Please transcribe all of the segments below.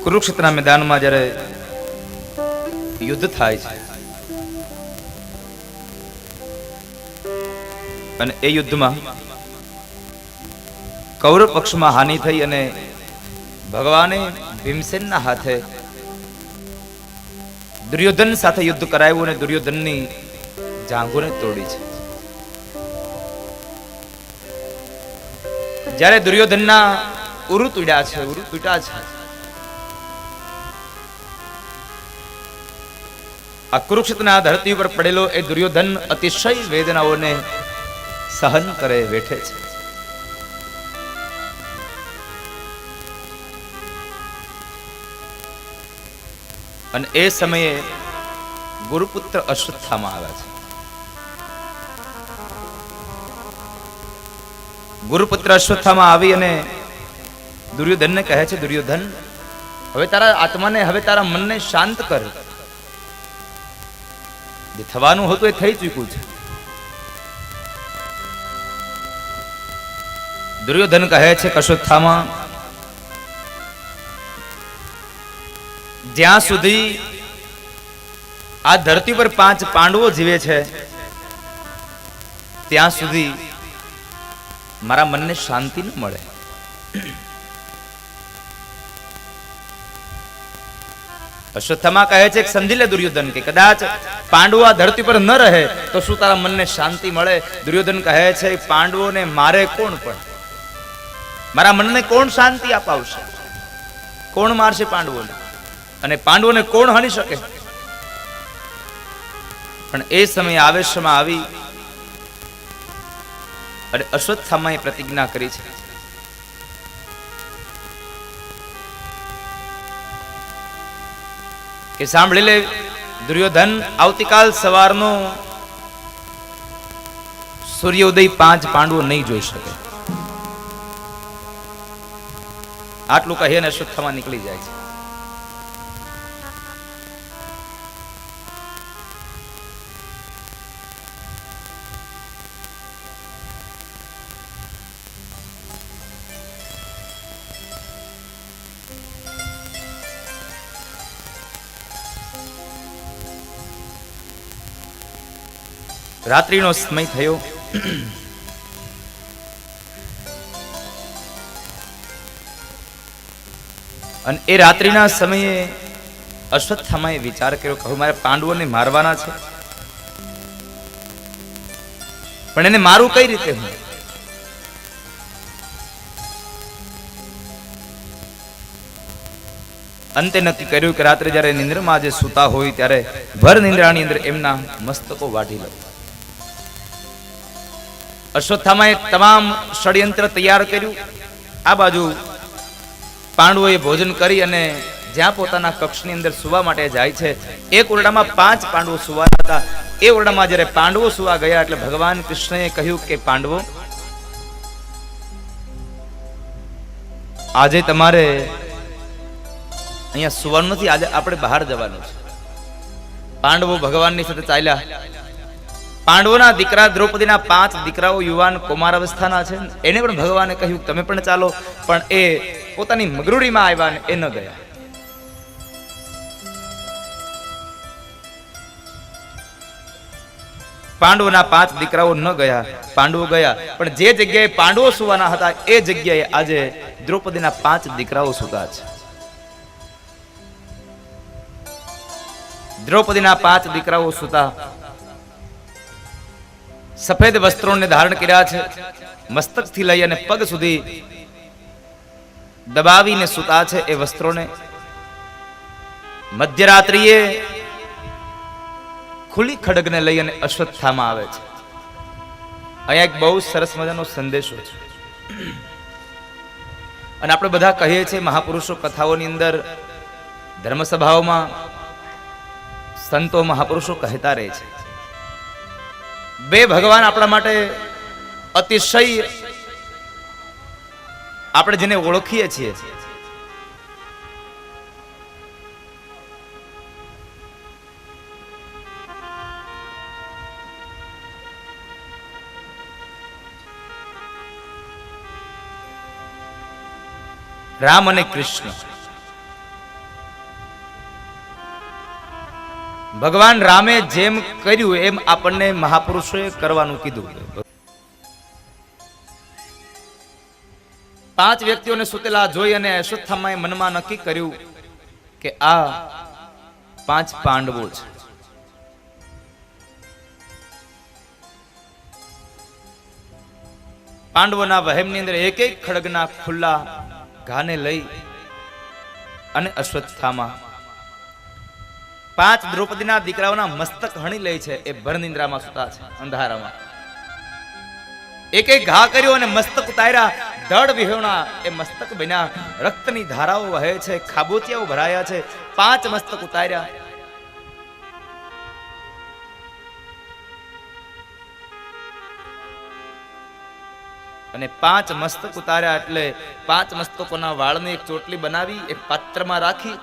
કુરુક્ષેત્રના મેદાનમાં જ્યારે યુદ્ધ થાય છે, અને એ યુદ્ધમાં કૌરવ પક્ષમાં હાનિ થઈ અને ભગવાને ભીમસેનના હાથે દુર્યોધન સાથે યુદ્ધ કરાવ્યું અને દુર્યોધનની જાંઘોને તોડી છે. જ્યારે દુર્યોધનના ઉરુ તૂટ્યા છે ઉરુ તૂટ્યા છે આ કુરુક્ષેત્રના ધરતી ઉપર પડેલો એ દુર્યોધન અતિશય વેદનાઓને સહન કરે બેઠે છે. અને એ સમયે ગુરુપુત્ર અશ્વત્થામાં આવે છે. ગુરુપુત્ર અશ્વત્થામાં આવી અને દુર્યોધનને કહે છે, દુર્યોધન, હવે તારા આત્માને, હવે તારા મનને શાંત કર. જે થવાનું હતું એ થઈ ચૂક્યું છે. દુર્યોધન કહે છે કશોત્થામાં જ્યાં સુધી આ ધરતી પર પાંચ પાંડવો જીવે છે, ત્યાં સુધી મારા મનને શાંતિ ન મળે. અશ્વત્થામા કહે છે કે લે દુર્યોધન કે કદાચ પાંડવો ધરતી પર ન રહે, તો શું તારા મનને શાંતિ મળે? દુર્યોધન કહે છે, પાંડવોને મારે કોણ પણ? મારા મનને કોણ શાંતિ અપાવશે? કોણ મારશે પાંડવોને? અને પાંડવોને કોણ હણી શકે? પણ એ સમયે આવેશમાં આવી અને અશ્વત્થામાએ પ્રતિજ્ઞા કરી છે કે સાંભળી લે, દુર્યોધન, આવતીકાલ સવારનો સૂર્યોદય પાંચ પાંડવો નહીં જોઈ શકે. આટલું કહીને અશ્વત્થામા નીકળી જાય છે. રાત્રિનો સમય થયો. અને એ રાત્રિના સમયે અશ્વત્થામાએ વિચાર કર્યો કે મારે પાંડવોને મારવાના છે. પણ એને મારું કઈ રીતે હું? અંતે નક્કી કર્યું કે રાત્રે જ્યારે નિંદ્રમાં જે સૂતા હોય ત્યારે ભર નિંદ્રાની અંદર એમના મસ્તકો વાઢી લો. અશ્વત્થામાએ તમામ ષડયંત્ર તૈયાર કર્યું. આ બાજુ પાંડવોએ ભોજન કરી અને જ્યાં પોતાના કક્ષની અંદર સુવા માટે જાય છે, એક ઓરડામાં પાંચ પાંડવો સુવા હતા. એ ઓરડામાં જ્યારે પાંડવો સુવા ગયા એટલે ભગવાન કૃષ્ણએ કહ્યું કે પાંડવો, આજે તમારે અહીંયા સુવાનું નથી, આજે આપણે બહાર જવાનું છે. પાંડવો ભગવાનની સાથે ચાલ્યા. પાંડવોના દીકરા દ્રૌપદીના પાંચ દીકરાઓ યુવાન કુમાર અવસ્થાના છે. એને પણ ભગવાને કહ્યું, તમે પણ ચાલો. પણ એ પોતાની મગરૂડીમાં આવ્યા ને એ ન ગયા. પાંડવોના પાંચ દીકરાઓ ન ગયા, પાંડવો ગયા. પણ જે જગ્યાએ પાંડવો સુવાના હતા, એ જગ્યાએ આજે દ્રૌપદીના પાંચ દીકરાઓ સુતા છે. દ્રૌપદીના પાંચ દીકરાઓ સુતા સફેદ વસ્ત્રોને ધારણ કર્યા છે, મસ્તકથી લઈ અને પગ સુધી દબાવીને સુતા છે એ વસ્ત્રોને. મધ્યરાત્રિએ ખુલ્લી ખડગને લઈ અને અશ્વત્થામાં આવે છે. અહીંયા એક બહુ સરસ મજાનો સંદેશો છે. અને આપણે બધા કહીએ છીએ મહાપુરુષો કથાઓની અંદર, ધર્મસભાઓમાં સંતો મહાપુરુષો કહેતા રહે છે. બે ભગવાન આપણા માટે અતિશય આપણે જેને ઓળખીએ છીએ. રામ અને કૃષ્ણ. ભગવાન રામે જેમ કર્યું, એમ આપણને મહાપુરુષોએ કરવાનું કીધું. પાંચ વ્યક્તિઓને સુતેલા જોઈ અને અશ્વત્થામાએ મનમાં નક્કી કર્યું કે આ પાંચ પાંડવો છે. પાંડવોના વહેમની અંદર એક એક ખડગના ખુલ્લા ઘાને લઈ અને અશ્વત્થામા પાંચ દ્રૌપદીના દીકરાઓના મસ્તક હણી લે છે, એ ભરનિંદ્રામાં સુતા છે, અંધારામાં. એક એક ઘા કર્યો અને મસ્તક ઉતાર્યા ધડ વિહોણા, એ મસ્તક બન્યા. રક્તની ધારાઓ વહે છે, ખાબોચિયાઓ ભરાયા છે, પાંચ મસ્તક ઉતાર્યા. અને પાંચ મસ્તક ઉતાર્યા એટલે પાંચ મસ્તકોના વાળની એક ચોટલી બનાવી, એ પાત્રમાં રાખી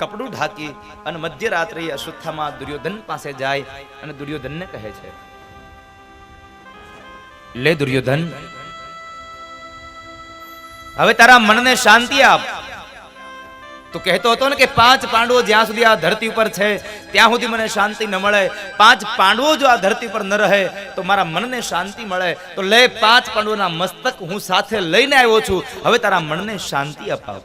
કપડું ઢાંકી અને મધ્યરાત્રે અશ્વત્થામાં દુર્યોધન પાસે જાય અને દુર્યોધનને કહે છે, લે દુર્યોધન, હવે તારા મનને શાંતિ આપ. તું કહેતો હતો ને કે પાંચ પાંડવો જ્યાં સુધી આ ધરતી ઉપર છે, ત્યાં સુધી મને શાંતિ ન મળે. પાંચ પાંડવો જો આ ધરતી પર ન રહે, તો મારા મનને શાંતિ મળે. તો લે પાંચ પાંડવોના મસ્તક હું સાથે લઈને આવ્યો છું. હવે તારા મનને શાંતિ અપાવ.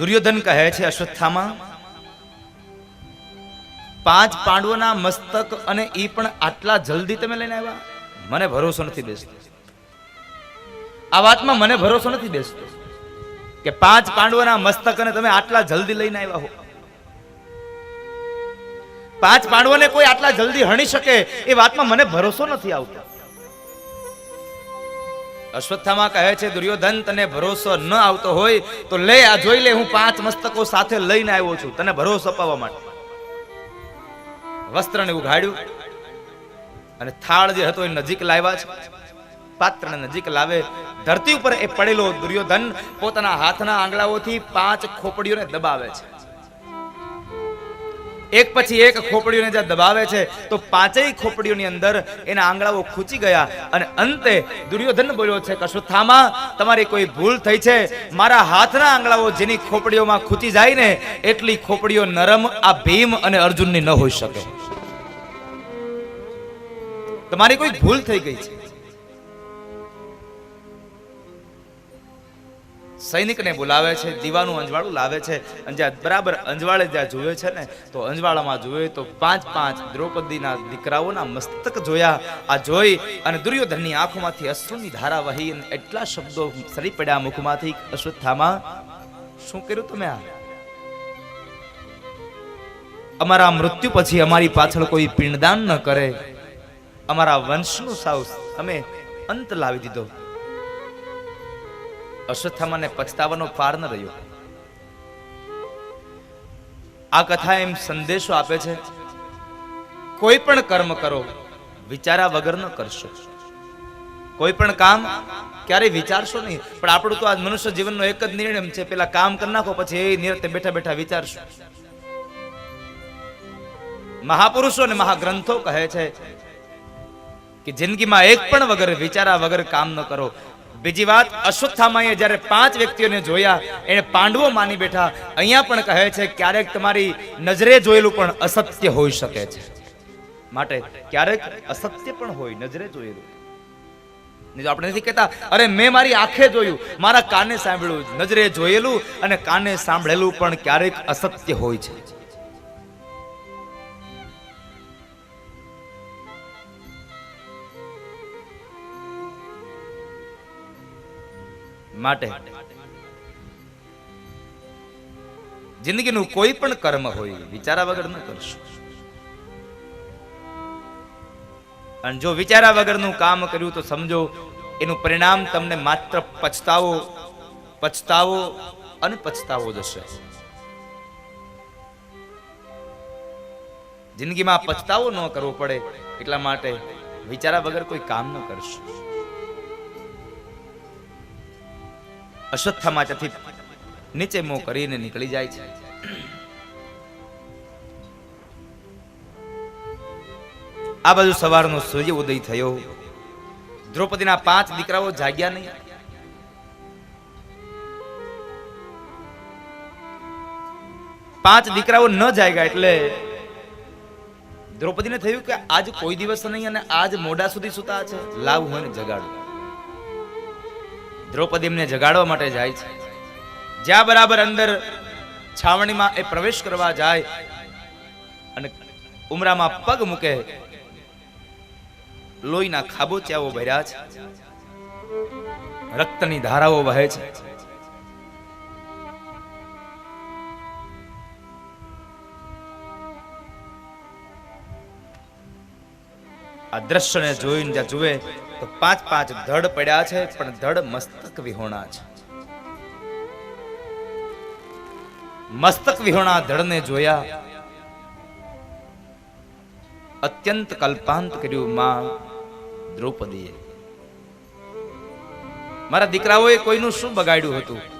દુર્યોધન કહે છે અશ્વત્થામાં, પાંચ પાંડવોના મસ્તક અને એ પણ આટલા જલ્દી તમે લઈને આવ્યા? મને ભરોસો નથી બેસતો. આ વાતમાં મને ભરોસો નથી બેસતો કે પાંચ પાંડવોના મસ્તક અને તમે આટલા જલ્દી લઈને આવ્યા હો. પાંચ પાંડવોને કોઈ આટલા જલ્દી હણી શકે એ વાતમાં મને ભરોસો નથી આવતો. અશ્વત્થામાં કહે છે, દુર્યોધન, તને ભરોસો ન આવતો હોય તો લે, આ જોઈ લે, હું પાંચ મસ્તકો સાથે લઈને આવ્યો છું. તને ભરોસો અપાવવા માટે. વસ્ત્રને ઉઘાડ્યું અને થાળ જે હતો એ નજીક લાવ્યા છે. પાત્રને નજીક લાવે. ધરતી ઉપર એ પડેલો દુર્યોધન પોતાના હાથના આંગળાઓથી પાંચ ખોપડીઓને દબાવે છે. એક પછી એક ખોપડીઓને જ્યાં દબાવે છે, તો પાંચેય ખોપડીઓની અંદર એના આંગળાઓ ખૂચી ગયા અને અંતે દુર્યોધન બોલ્યો છે કે અશ્વત્થામા તમારી કોઈ ભૂલ થઈ છે? મારા હાથના આંગળાઓ જેની ખોપડીઓમાં ખૂચી જાય ને, એટલી ખોપડીઓ નરમ, આ ભીમ અને અર્જુનની ન હોઈ શકે. તમારી કોઈ ભૂલ થઈ ગઈ છે? સૈનિકને બોલાવે છે, દીવાનું અંજવાળું લાવે છે. અને જ્યાં બરાબર અંજવાળે જ્યાં જોવે છે ને, તો અંજવાળામાં જોવે તો પાંચ પાંચ દ્રૌપદીના દીકરાઓના મસ્તક જોયા. આ જોઈ અને દુર્યોધનની આંખોમાંથી અશ્રુની ધારા વહી અને એટલા શબ્દો સરી પડ્યા મુખમાંથી અશ્વત્થામાં, શું કર્યું તમે આ? અમારા મૃત્યુ પછી અમારી પાછળ કોઈ પિંડદાન ન કરે. અમારા વંશનું સાવ અમે અંત લાવી દીધો. અશ્વત્થામાને પછતાવાનો પાર ન રહ્યો. આ કથા એમ સંદેશો આપે છે, કોઈ પણ કર્મ કરો, વિચારા વગર ન કરશો. કોઈ પણ કામ ક્યારેય વિચારશો નહીં. પણ આપણું તો આ મનુષ્ય જીવનનો એક જ નિર્ણય છે, પેલા કામ કરી નાખો, પછી એ નિરતે બેઠા બેઠા વિચારશો. મહાપુરુષો અને મહાગ્રંથો કહે છે કે, જિંદગીમાં એક પણ વગર વિચારા વગર કામ ન કરો. બીજી વાત, અશ્વત્થામાએ જ્યારે પાંચ વ્યક્તિઓને જોયા એને પાંડવો માની બેઠા. અહીંયા પણ કહે છે, ક્યારેક તમારી નજરે જોયેલું પણ અસત્ય હોઈ શકે છે. માટે ક્યારેક અસત્ય પણ હોય, નજરે જોયેલું. આપણે નથી કહેતા, અરે, મેં મારી આંખે જોયું, મારા કાને સાંભળ્યું, નજરે જોયેલું અને કાને સાંભળેલું પણ ક્યારેક અસત્ય હોય છે. માટે. જિંદગીનું કોઈ પણ કર્મ હોય, વિચારા વગર ન કરશો. અને જો વિચારા વગરનું કામ કર્યું તો સમજો, એનું પરિણામ તમને માત્ર પછતાવો પછતાવો અને પછતાવો જશે જિંદગીમાં પછતાવો ન કરવો પડે એટલા માટે વિચારા વગર કોઈ કામ ન કરશો. અશ્વત્થામા ત્યાંથી નીચે મોં કરીને નીકળી જાય છે. આ બાજુ સવારનો સૂર્ય ઉદય થયો. દ્રૌપદીના પાંચ દીકરાઓ જાગ્યા નહીં. પાંચ દીકરાઓ ન જાગ્યા એટલે દ્રૌપદીને થયું કે આજ કોઈ દિવસ નહીં અને આજ મોડા સુધી સુતા છે. લાવ હું જગાડું. દ્રૌપદી એમને જગાડવા માટે જાય છે. જ્યાં બરાબર અંદર છાવણીમાં એ પ્રવેશ કરવા જાય અને ઉમરામાં પગ મૂકે, લોહીના ખાબોચિયાઓ ભર્યા છે. રક્તની ધારાઓ વહે છે. આ દ્રશ્યને જોઈને જ્યાં જુએ તો પાંચ પાંચ ધડ પડ્યા છે, પણ ધડ મસ્તક વિહોણા છે. મસ્તક વિહોણા ધડને જોયા. અત્યંત કલ્પાંત કર્યું માં દ્રૌપદીએ. મારા દીકરાઓએ કોઈનું શું બગાડ્યું હતું?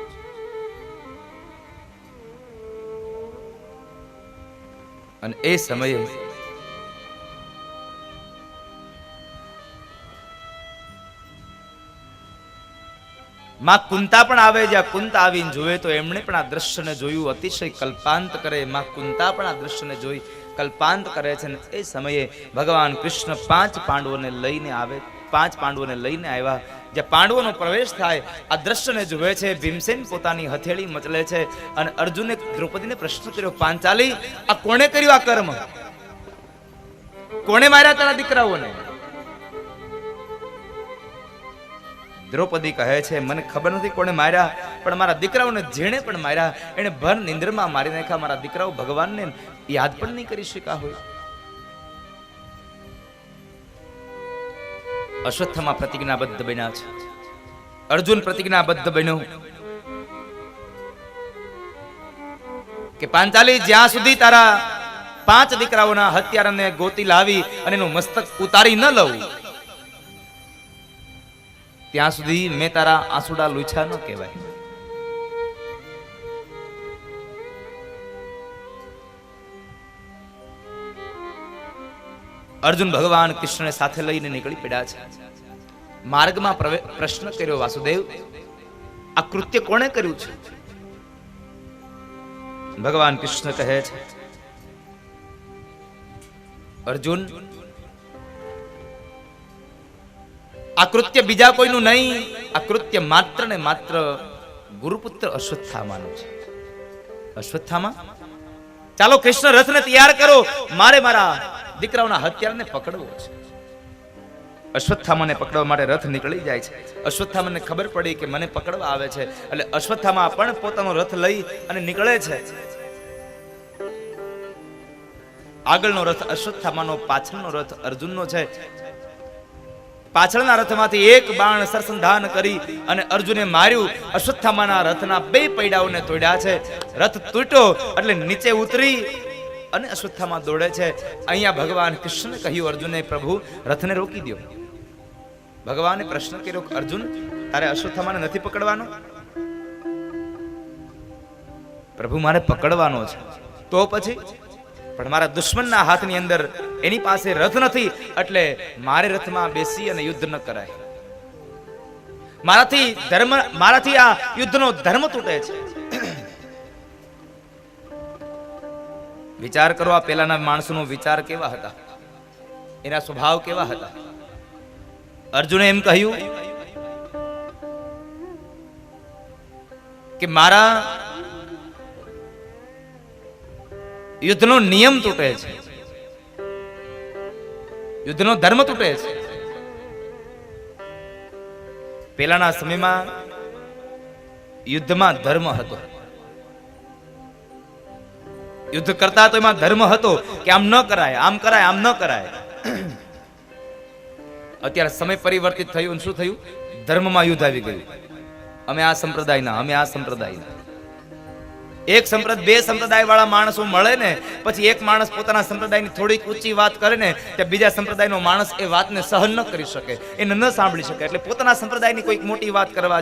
અને એ સમયે માં કુંતા પણ આવે, જ્યાં કુંતા આવીને જોવે તો એમણે પણ આ દ્રશ્યને જોયું. અતિશય કલ્પાંત કરે, માં કુંતા પણ આ દ્રશ્યને જોઈ કલ્પાંત કરે છે અને એ સમયે ભગવાન કૃષ્ણ પાંચ પાંડવોને લઈને આવે. પાંચ પાંડવોને લઈને આવ્યા. જે પાંડવોનો પ્રવેશ થાય, આ દ્રશ્યને જુએ છે, ભીમસેન પોતાની હથેળી મચલે છે અને અર્જુને દ્રૌપદીને પ્રશ્ન કર્યો, પાંચાલી, આ કોણે કર્યું આ કર્મ? કોણે માર્યા તારા દીકરાઓને? દ્રૌપદી કહે છે, મને ખબર નથી કોણે માર્યા, પણ મારા દીકરાઓને જેણે પણ માર્યા એને ભર નિંદ્રમાં મારી નાખ્યા. મારા દીકરાઓ ભગવાનને યાદ પણ નહીં કરી શક્યા હોય. અશ્વત્થમાં પ્રતિજ્ઞાબદ્ધ બન્યા છે. અર્જુન પ્રતિજ્ઞાબદ્ધ બન્યો. કે પાંચાલી, જ્યાં સુધી તારા પાંચ દીકરાઓના હત્યારાને ગોતી લાવી અને એનું મસ્તક ઉતારી ન લઉં, ત્યાં સુધી મેં તારા આંસુડા લૂછા ન કહેવાય. અર્જુન ભગવાન કૃષ્ણને સાથે લઈને નીકળી પડ્યા છે. માર્ગમાં પ્રશ્ન કર્યો, વાસુદેવ, આ કૃત્ય કોણે કર્યું છે? ભગવાન કૃષ્ણ કહે છે, અર્જુન, આ કૃત્ય બીજા કોઈનું નહીં, આ કૃત્ય માત્ર ને માત્ર ગુરુપુત્ર અશ્વત્થામાનું છે. અશ્વત્થામાં? ચાલો કૃષ્ણ રથને તૈયાર કરો. મારે મારા દીકરાઓના હત્યારને પકડવો છે. અશ્વત્થામાને પકડવા માટે રથ નીકળી જાય છે. અશ્વત્થામાને ખબર પડી કે મને પકડવા આવે છે. એટલે અશ્વત્થામા પણ પોતાનો રથ લઈ અને નીકળે છે. આગળનો રથ અશ્વત્થામાનો, પાછળનો રથ અર્જુનનો છે. પાછળના રથમાંથી એક બાણ સરસંધાન કરી અને અર્જુને માર્યું. અશ્વત્થામાના રથના બે પૈડાઓને તોડ્યા છે. રથ તૂટ્યો એટલે નીચે ઉતરી અને અશ્વત્થામાં દોડે છે. અહીંયા ભગવાન કૃષ્ણ કહ્યું, અર્જુને પ્રભુ, રથને રોકી દો ભગવાને પ્રશ્ન કર્યો, અર્જુન, તારે અશ્વત્થામાને નથી પકડવાનો? પ્રભુ, મારે પકડવાનો છે. તો પછી, પણ મારા દુશ્મનના હાથની અંદર એની પાસે રથ નથી, એટલે મારે રથમાં બેસી અને યુદ્ધ ન કરાય. મારાથી ધર્મ, મારાથી આ યુદ્ધનો ધર્મ તૂટે છે. વિચાર કરો આ પેલાના માણસોનો વિચાર કેવા હતા? એના સ્વભાવ કેવા હતા? અર્જુને એમ કહ્યું કે મારા યુદ્ધનો નિયમ તૂટે છે. યુદ્ધનો ધર્મ તૂટે છે. પેલાના સમયમાં યુદ્ધમાં ધર્મ હતો. યુદ્ધ કરતા તો એમાં ધર્મ હતો કે આમ ન કરાય, આમ કરાય, આમ ન કરાય. અત્યારે સમય પરિવર્તિત થયું શું થયું? ધર્મમાં યુદ્ધ આવી ગયું. અમે આ સંપ્રદાયના, અમે આ સંપ્રદાયના. એક સંપ્રદાય બે સંપ્રદાય વાળા માણસો મળે ને, પછી એક માણસ પોતાના સંપ્રદાયની થોડીક ઊંચી વાત કરે ને, ત્યાં બીજા સંપ્રદાયનો માણસ એ વાતને સહન ન કરી શકે, એને ન સાંભળી શકે, એટલે પોતાના સંપ્રદાયની કોઈક મોટી વાત કરવા